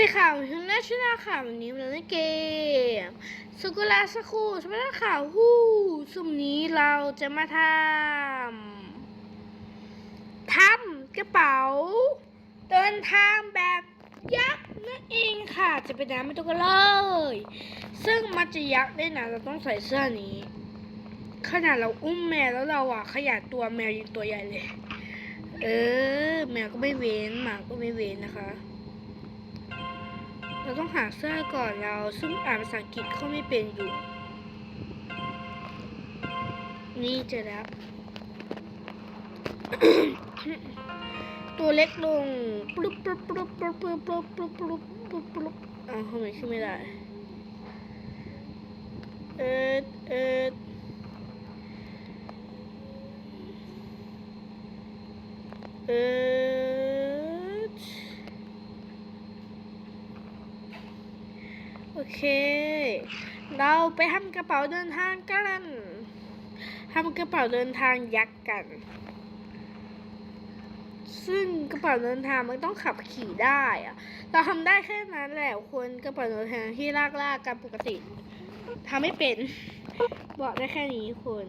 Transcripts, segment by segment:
ดีค่ะผมชื่อนาชนาค่ะวันนี้เราเล่นเกมสุกุลาสคูใช่ไหมล่ะค่ะฮู้สุ่มนี้เราจะมาทำทำกระเป๋า เดินทางแบบยักษ์นั่นเองค่ะจะเป็นน้ำไม่ต้องกันเลย ซึ่งมันจะยักษ์ได้นะเราต้องใส่เสื้อนี้ ขนาดเราอุ้มแมวแล้วเราอะขยายตัวแมวยังตัวใหญ่เลย เออ แมวก็ไม่เว้นหมาก็ไม่เว้นนะคะ เราต้องหาเสื้อก่อนเราซึ่งอ่านภาษาอังกฤษเขาไม่เป็นอยู่ นี่จอแล้วตัวเล็กลงปุ๊บปุ๊บปุ๊บปุ๊บปุ๊บปุ๊บปุ๊บปุ๊บปุ๊บปุ๊บอ้าวทำไมขึ้นไม่ได้ เออเออเออ โอเค เราไปทำกระเป๋าเดินทางกันทำกระเป๋าเดินทางยักษ์กัน ซึ่งกระเป๋าเดินทางมันต้องขับขี่ได้อะเราทำได้แค่นั้นแหละคนกระเป๋าเดินทางที่ลากลากๆกันปกติทำไม่เป็น บอกได้แค่นี้คน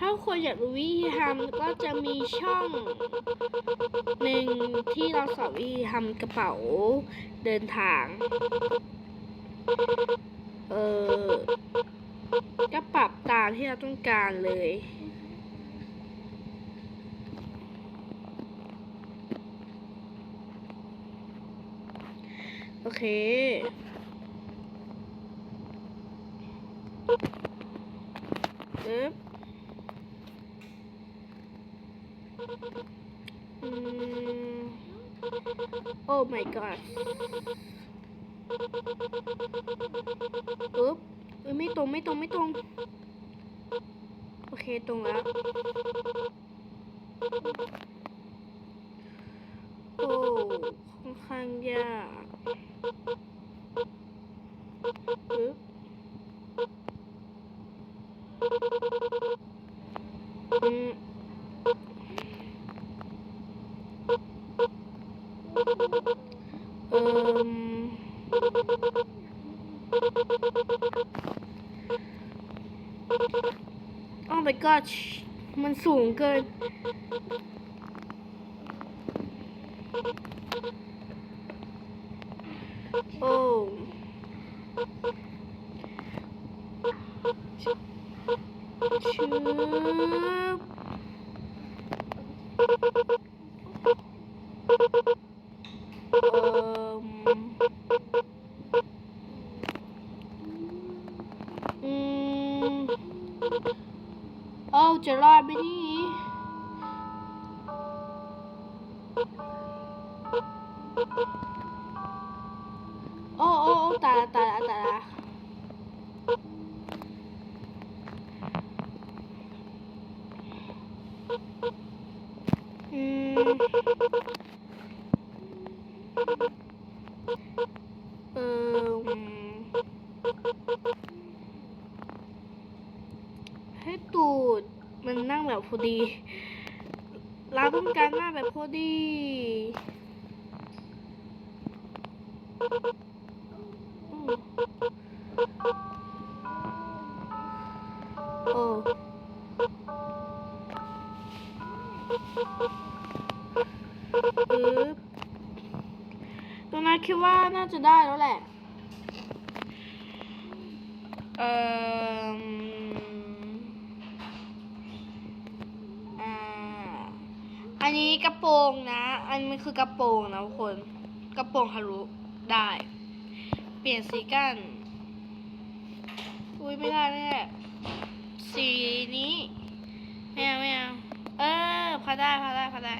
ถ้าคนอยากรู้วิธีทำก็จะมีช่องหนึ่งที่เราสอนวิธีทำกระเป๋าเดินทาง เออก็ปรับตามที่เราต้องการเลยโอเค อึ๊บอืม Oh my god อึ๊บเอ้ยไม่ตรงไม่ตรงไม่ตรง โอเคตรงแล้ว โอ้ค่อนข้างยากอึ๊บอืมเอิ่ม โอ้ my god มันสูงเกิน โอ้ชืบเอิ่มอืม โอ้า จะรอดไหมนี่โอ้โอ้โอ้ตายตายตายอืมเออให้ตูดมัน พอดีเราต้องการหน้าแบบพอดีโอ้ปึ๊บตรงนั้นคิดว่าน่าจะได้แล้วแหละ เอ่ออ่า อั นนี้กระโปรงนะ อันมันคือกระโปรงนะทุกคน กระโปรงทะลุได้ เปลี่ยนสีกัน อุ้ยไม่ได้ไม่สีนี้ไม่เอาไม่เอาเออพอได้พอได้พอได้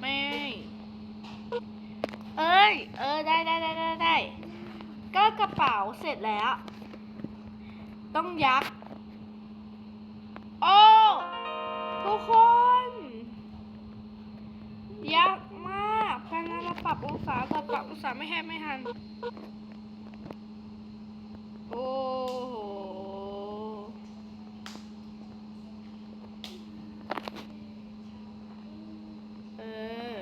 ไม่เอ้ย เออได้ได้ได้ได้ได้ ก็กระเป๋าเสร็จแล้ว ต้องยัก โอ้ทุกคน ษาต่อปากอุตสาห์ไม่แห้ไม่หัน โอ้โหเออ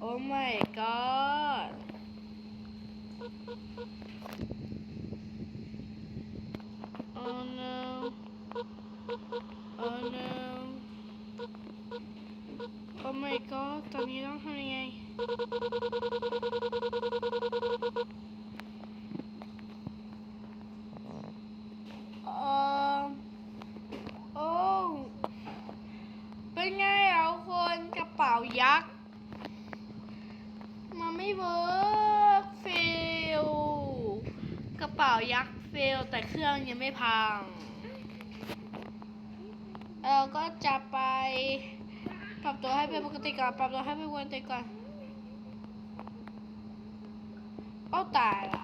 โอ้ my god โอ้ no โอ้ no โอ้ my god ตอนนี้ต้องทำยังไง โอ้เป็นไงอะทุกคนกระเป๋ายักษ์มันไม่เวิร์กเฟลกระเป๋ายักษ์เฟลแต่เครื่องยังไม่พังเราก็จะไปปรับตัวให้เป็นปกติก่อนปรับตัวให้เป็นปกติก่อน โอ้ตายละ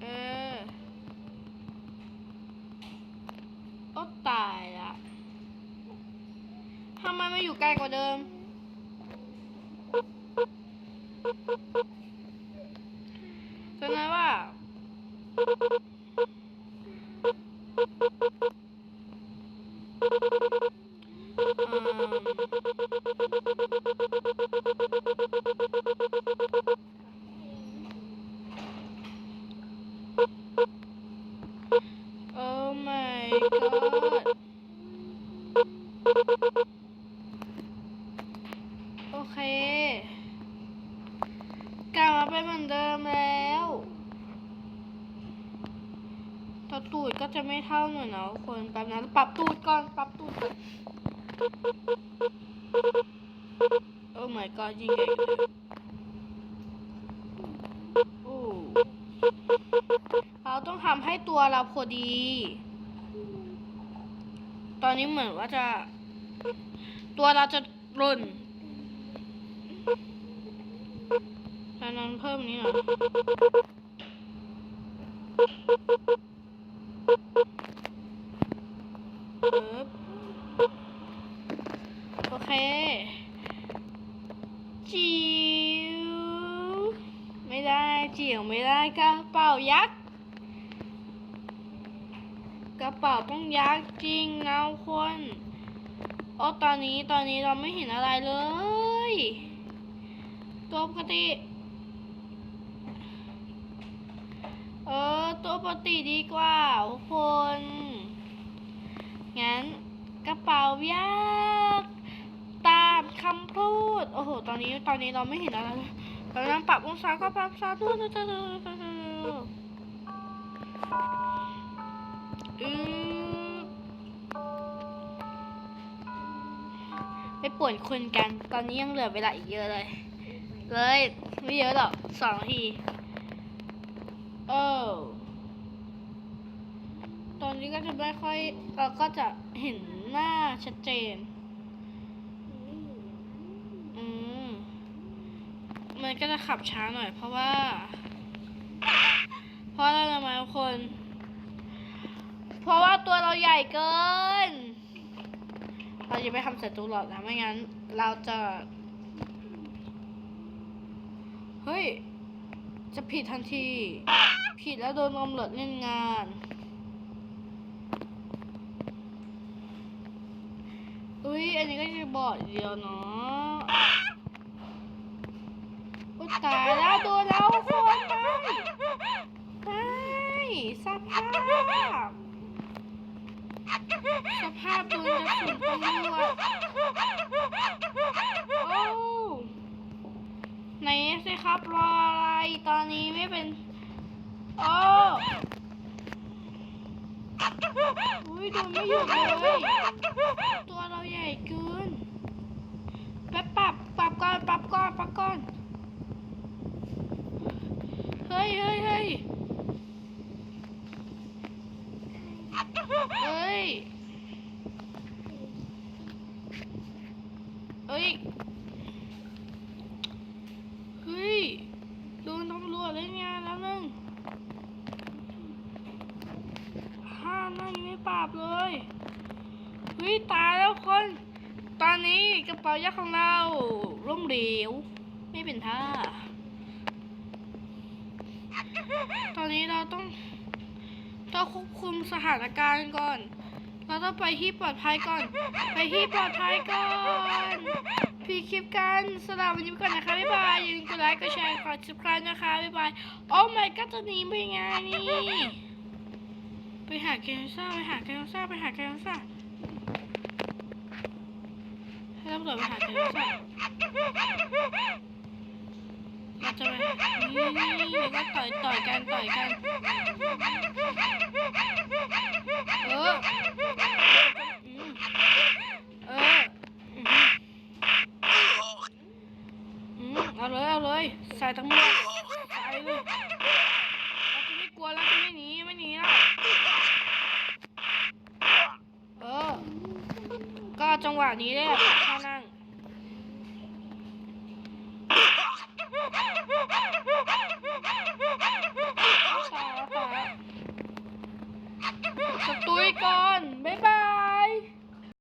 เออโอ้ตายละทำไมไม่อยู่ไกลกว่าเดิมตอนนั้นว่าโอ้ my god โอเค กลับมาเป็นเหมือนเดิมแล้วตัวตูดก็จะไม่เท่าหน่อยนะคนแป๊บนั้นปรับตูดก่อน ปรับตูดก่อนโอ้ my god ยิ่งใหญ่กว่าเดิมโอ้เราต้องทำให้ตัวเราพอดี ตอนนี้เหมือนว่าจะ ตัวเราจะหล่นดังนั้นเพิ่มนี้หน่อยปึ๊บโอเค จิ๋วไม่ได้จิ๋วไม่ได้กระเป๋ายักษ์กระเป๋าต้องยักษ์จริงนะทุกคน โอ้ตอนนี้ตอนนี้เราไม่เห็นอะไรเลย ตัวปกติ เออ ตัวปกติดีกว่าทุกคน งั้นกระเป๋ายักตามคำพูด โอ้โห ตอนนี้ตอนนี้เราไม่เห็นอะไรเราต้องปรับองศาก็ปรับองศาด้วยอื ปป่วนคนกัน ตอนนี้ยังเหลือเวลาอีกเยอะเลย เลยไม่เยอะหรอกสองนาทีโอ้ตอนนี้ก็จะไม่ค่อยเราก็จะเห็นหน้าชัดเจน อืม มันก็จะขับช้าหน่อย เพราะว่า เพราะอะไรรู้ไหมทุกคน เพราะว่าตัวเราใหญ่เกิน เราจะไปทำเสร็จตูหลอดนะไม่งั้น เราจะ เฮ้ย จะผิดทันที ผิดแล้วโดนตำรวจเล่นงาน อุ้ยอันนี้ก็จะบอดเดียวเนาะอุ้ยตายแล้วโดนแล้วคนไปไปสภาพ สภาพโดนจะสุนตำรวจโอ้ไหนสิครับรออะไรตอนนี้ไม่เป็น โอ้อุ้ยโดนไม่หยุดเลย ตัวเราใหญ่เกินแป๊บปรับ ปรับก่อน ปรับก่อน ปรับก่อน เฮ้ยเฮ้ยเฮ้ยเฮ้ย เฮ้ย เฮ้ย โดนตำ รวเล่นงานแล้วนึงห้านั่งยังไม่ปราบเลยเฮ้ยตายแล้วคน ตอนนี้กระเป๋ายักษ์ของเราล้มเหลว ไม่เป็นท่า ตอนนี้เราต้องต้องควบคุมสถานการณ์ก่อน เราต้องไปที่ปลอดภัยก่อน ไปที่ปลอดภัยก่อน พีคลิปกันสำหรับวันนี้ไปก่อนนะคะ บ๊ายบาย อย่าลืมกดไลค์ กดแชร์ กด subscribe นะคะ บ๊ายบาย โอ้ my god ตัวนี้เป็นไงนี่ ไปหาเกมซ่า ไปหาเกมซ่า ไปหาเกมซ่า ให้ตำรวจไปหาเกมซ่าเราจะไปหานี่นี่แล้วก็ต่อยต่อยกันต่อยกัน เออ เอออืมอืม เอาเลยเอาเลยใส่ทั้งหมดใส่เลยเราจะไม่กลัวแล้วจะไม่หนีไม่หนีแล้วเออ ก็จังหวะนี้แหละ